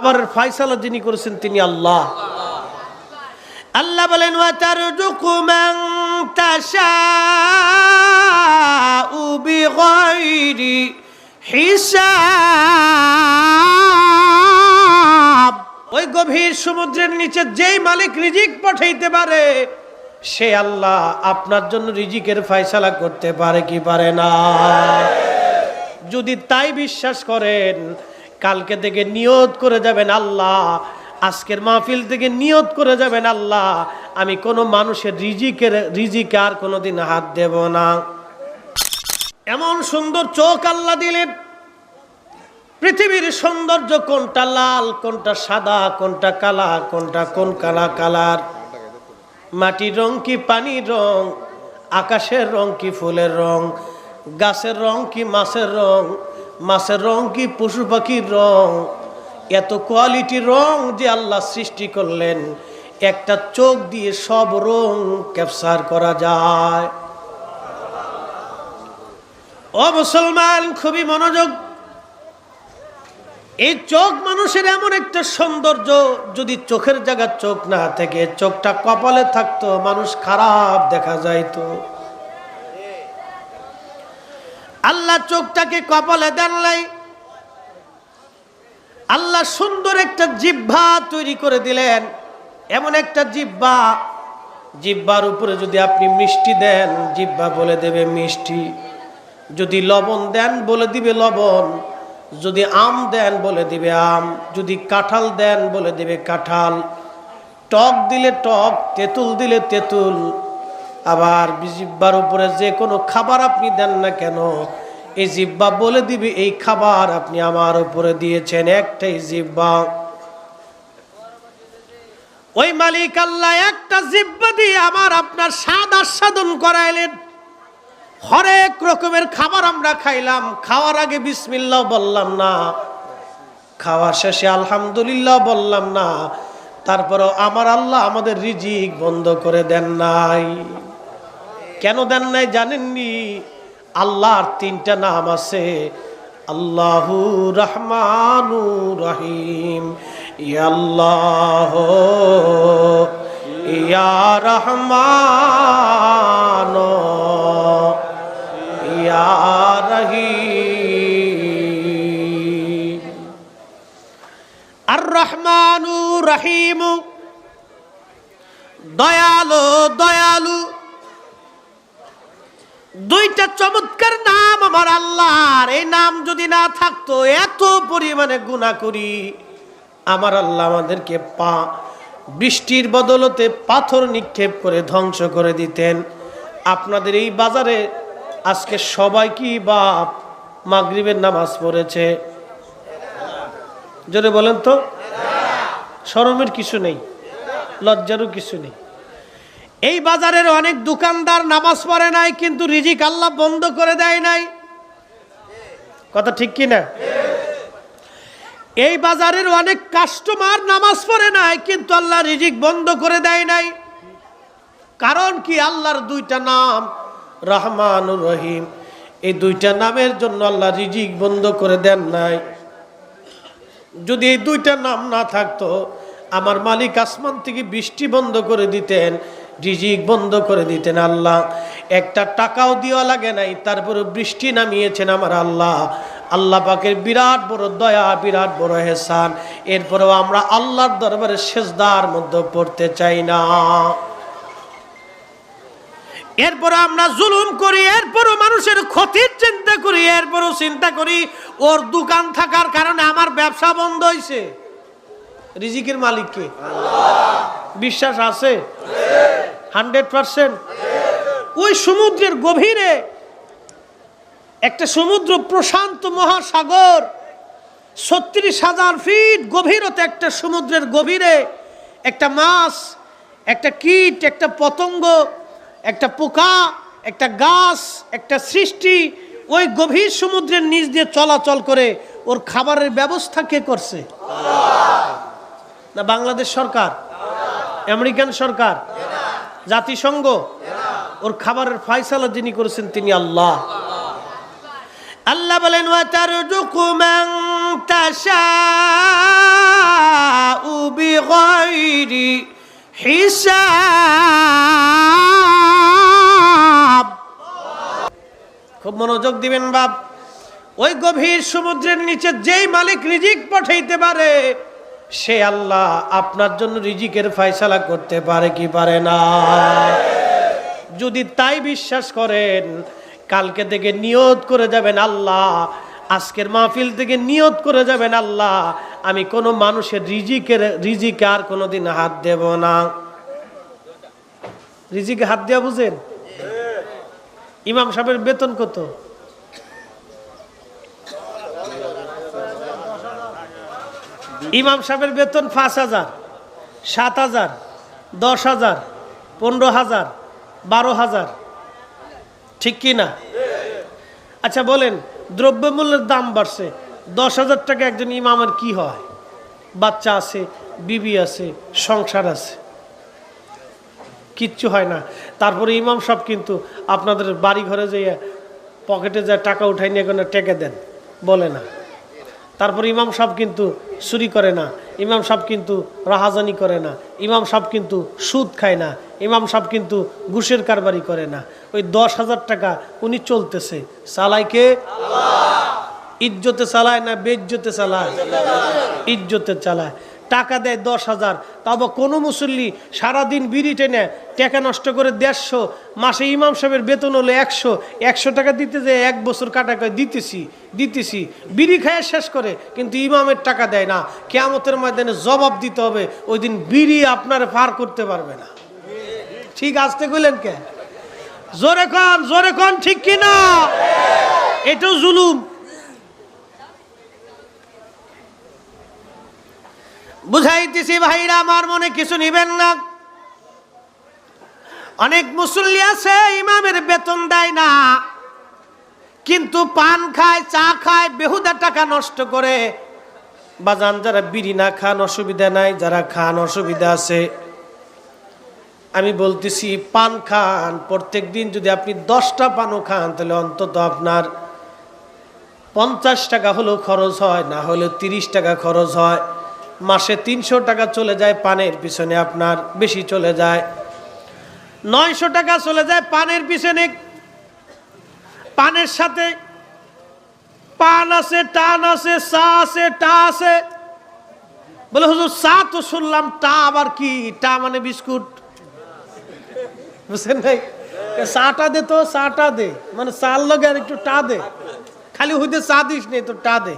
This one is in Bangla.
খাবারের ফায়সালা যিনি করেছেন তিনি আল্লাহ। আল্লাহ বলেন হিসাব। ওই গভীর সমুদ্রের নিচে যেই মালিক রিজিক পাঠাইতে পারে, সে আল্লাহ আপনার জন্য রিজিকের ফায়সালা করতে পারে কি পারে না? যদি তাই বিশ্বাস করেন কালকে থেকে নিয়ত করে যাবেন আল্লাহ, আজকের মাহফিল থেকে নিয়ত করে যাবেন আল্লাহ, আমি কোনো মানুষের রিজিকের, রিজিকে আর কোনোদিন হাত দেব না। এমন সুন্দর চোখ আল্লাহ দিলেন। পৃথিবীর সৌন্দর্য কোনটা লাল, কোনটা সাদা, কোনটা কালা, কোনটা কোন কালা কালার? মাটির রং কি পানির রং, আকাশের রং কি ফুলের রং, গাছের রং কি মাছের রং? মাছের রং কি পশু পাখির রং? এত কোয়ালিটির রং যে আল্লাহ সৃষ্টি করলেন, একটা চোখ দিয়ে সব রং ক্যাপচার করা যায়। ও মুসলমান, খুবই মনোযোগ। এই চোখ মানুষের এমন একটা সৌন্দর্য, যদি চোখের জায়গার চোখ না থেকে, চোখটা কপালে থাকতো, মানুষ খারাপ দেখা যাইতো। আল্লাহ চোখটাকে কপালে দেন নাই। আল্লাহ সুন্দর একটা জিহ্বা তৈরি করে দিলেন। এমন একটা জিহ্বা, জিহ্বার উপরে যদি আপনি মিষ্টি দেন, জিহ্বা বলে দেবে মিষ্টি। যদি লবণ দেন বলে দিবে লবণ। যদি আম দেন বলে দিবে আম। যদি কাঁঠাল দেন বলে দিবে কাঁঠাল। টক দিলে টক, তেঁতুল দিলে তেঁতুল। আবার জিব্বার উপরে যে কোনো খাবার আপনি দেন না কেন, এই জিব্বা বলে দিবে, এই খাবার আপনি আমার উপরে দিয়েছেন একটাই জিব্বা। ওই মালিক আল্লাহ একটা জিব্বা দিয়ে আমার আপনার স্বাদ আস্বাদন করাইলেন। হরেক রকমের খাবার আমরা খাইলাম, খাওয়ার আগে বিসমিল্লাহ বললাম না, খাওয়ার শেষে আলহামদুলিল্লাহ বললাম না, তারপরেও আমার আল্লাহ আমাদের রিজিক বন্ধ করে দেন নাই। কেন দেন নাই জানেননি? আল্লাহর তিনটা নাম আছে, আল্লাহু রহমানু রহিম ইয়াল্লাহ ইয়া রহমান, ইয়া রহিম। আর রহমানু রহিমু, দয়ালু দয়ালু দুইটা চমৎকার নাম আমার আল্লাহর। এই নাম যদি না থাকতো, এত পরিমাণে গুণা করি। আমার আল্লাহ আমাদেরকে পা, বৃষ্টির বদলতে পাথর নিক্ষেপ করে ধ্বংস করে দিতেন। আপনাদের এই বাজারে আজকে সবাই কি বাপ মাগরিবের নামাজ পড়েছে? জোরে বলেন তো। শরমের কিছু নেই, লজ্জারও কিছু নেই। এই বাজারের অনেক দোকানদার নামাজ পড়ে নাই, কিন্তু রিজিক আল্লাহ বন্ধ করে দেয় নাই। কথা ঠিক কি না? এই বাজারের অনেক কাস্টমার নামাজ পড়ে নাই, কিন্তু আল্লাহ রিজিক বন্ধ করে দেয় নাই। কারণ কি? আল্লাহর দুইটা নাম, রহমানুর রহিম। এই দুইটা নামের জন্য আল্লাহ রিজিক বন্ধ করে দেন নাই। যদি এই দুইটা নাম না থাকতো, আমার মালিক আসমান থেকে বৃষ্টি বন্ধ করে দিতেন রিজিক বন্ধ করে দিতেন আল্লাহ। একটা টাকাও দেওয়া লাগে নাই তারপরে বৃষ্টি নামিয়েছেন আমার আল্লাহ। আল্লাহ পাকের বিরাট বড় দয়া, বিরাট বড় হেসান এরপরেও আমরা আল্লাহর দরবারে সেজদার মধ্যে পড়তে চাই না। এরপর আমরা জুলুম করি, এরপরও মানুষের ক্ষতির চিন্তা করি, এরপরও চিন্তা করি, ওর দোকান থাকার কারণে আমার ব্যবসা বন্ধ হয়েছে রিজিকের মালিককে বিশ্বাস আছে? Hundred percent. ওই সমুদ্রের গভীরে একটা সমুদ্র প্রশান্ত মহাসাগর, ছত্রিশ হাজার ফিট গভীরতা একটা সমুদ্রের গভীরে, একটা মাছ, একটা কীট, একটা পতঙ্গ, একটা পোকা, একটা গাছ, একটা সৃষ্টি, ওই গভীর সমুদ্রের নিচ দিয়ে চলাচল করে ওর খাবারের ব্যবস্থা কে করছে? না, বাংলাদেশ সরকার? আমেরিকান সরকার? জাতিসংঘ, ওর খাবারের ফয়সালা যিনি করেছেন তিনি আল্লাহ। আল্লাহ বলেন খুব মনোযোগ দিবেন বাপ। ওই গভীর সমুদ্রের নিচে যেই মালিক রিজিক পাঠাইতে পারে সে আল্লাহ আপনার জন্য রিজিকের ফয়সালা করতে পারে কি পারে না? যদি তাই বিশ্বাস করেন, কালকে থেকে নিয়ত করে যাবেন আল্লাহ, আজকের মাহফিল থেকে নিয়ত করে যাবেন আল্লাহ, আমি কোনো মানুষের রিজিকের, রিজিকে আর কোনোদিন হাত দেব না। রিজিকে হাত দেওয়া বুঝেন? ইমাম সাহেবের বেতন কত? ইমাম সাহেবের বেতন পাঁচ হাজার, সাত হাজার, দশ হাজার, পনেরো হাজার, বারো হাজার। ঠিক কি না? আচ্ছা বলেন, দ্রব্যমূল্যের দাম বাড়ছে। দশ হাজার টাকা একজন ইমামের কি হয়? বাচ্চা আছে, বিবি আছে, সংসার আছে। কিচ্ছু হয় না। তারপরে ইমাম সব কিন্তু আপনাদের বাড়ি ঘরে যেয়ে পকেটে যা টাকা উঠাই নিয়ে কোনো টেকে দেন। বলে না। তারপর ইমাম সাহেব কিন্তু চুরি করে না, ইমাম সাহেব কিন্তু রাহাজানি করে না, ইমাম সাহেব কিন্তু সুদ খায় না, ইমাম সাহেব কিন্তু ঘুষের কারবারি করে না। ওই দশ হাজার টাকা উনি চলতেছে। চালাইকে ইজ্জতে চালায় না বেজ্জতে চালায়? ইজ্জতে চালায়। টাকা দেয় দশ হাজার। তাও কোনো মুসল্লি সারাদিন বিড়ি টেনে টাকা নষ্ট করে দেড়শো, মাসে ইমাম সাহেবের বেতন হলো একশো একশো টাকা দিতে যে এক বছর কাটা করে দিতেছি দিতেছি। বিড়ি খায় শেষ করে, কিন্তু ইমামের টাকা দেয় না। কেয়ামতের ময়দানে জবাব দিতে হবে, ওই দিন বিড়ি আপনার পার করতে পারবে না। ঠিক আসতে কইলেন কে? জোরে কন জোরে কন, ঠিক কিনা? এটাও জুলুম। বুঝাইতেছি ভাইরা, আমার মনে কিছু নিবেন না। অনেক মুসল্লি আছে, ইমামের বেতন দেয় না। কিন্তু পান খায়, চা খায়, বেহুদা টাকা নষ্ট করে। বাজান, যারা বিড়ি না খান অসুবিধা নাই, যারা খান অসুবিধা আছে। আমি বলতেছি, পান খান, প্রত্যেক দিন যদি আপনি দশটা পানও খান, তাহলে অন্তত আপনার পঞ্চাশ টাকা হলেও খরচ হয়, না হলেও তিরিশ টাকা খরচ হয়। মাসে তিনশো টাকা চলে যায় পানের পিছনে আপনার, বেশি চলে যায়। নয়শো টাকা চলে যায় পানের পিছনে। পানের সাথে পান আছে, টান আছে, চা আছে, টা আছে। বলে, হুজুর, চা তো শুনলাম, টা আবার কি? টা মানে বিস্কুট। বুঝছেন নাই? চাটা দে তো, চাটা দে। মানে চার লগে আর একটু টা দে। খালি হইতে চা দিস নেই তো টা দে।